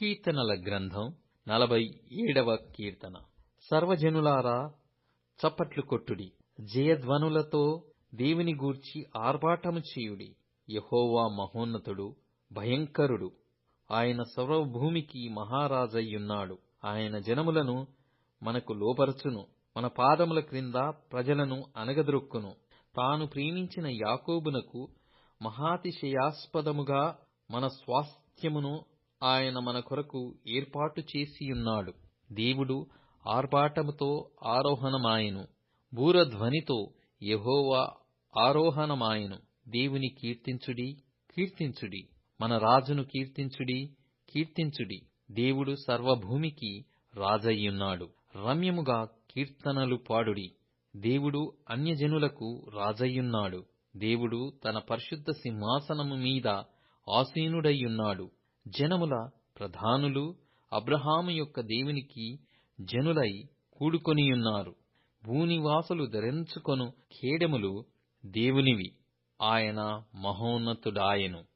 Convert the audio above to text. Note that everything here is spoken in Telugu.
కీర్తనల గ్రంథం నలభై ఏడవ కీర్తన. సర్వజనులారా చప్పట్లు కొట్టుడి. జయధ్వనులతో దేవుని గూర్చి ఆర్భాటము చేయుడి. యహోవా మహోన్నతుడు భయంకరుడు. ఆయన సర్వభూమికి మహారాజయ్యున్నాడు. ఆయన జనములను మనకు లోపరచును మన పాదముల క్రింద ప్రజలను అణగద్రొక్కును తాను ప్రేమించిన యాకోబునకు మహాతిశయాస్పదముగా మన స్వాస్థ్యమును ఆయన మన కొరకు ఏర్పాటు చేసియున్నాడు దేవుడు ఆర్భాటముతో ఆరోహణమాయెను. బూరధ్వనితో యహోవా ఆరోహణమాయెను. దేవుని కీర్తించుడి కీర్తించుడి. మన రాజును కీర్తించుడి కీర్తించుడి. దేవుడు సర్వభూమికి రాజయ్యున్నాడు. రమ్యముగా కీర్తనలు పాడుడి. దేవుడు అన్యజనులకు రాజయ్యున్నాడు. దేవుడు తన పరిశుద్ధ సింహాసనము మీద ఆసీనుడయ్యున్నాడు. జనముల ప్రధానులు అబ్రహాము యొక్క దేవునికి జనులై కూడుకొనియున్నారు. భూనివాసులు ధరించుకొను ఖేడములు దేవునివి. ఆయన మహోన్నతుడాయెను.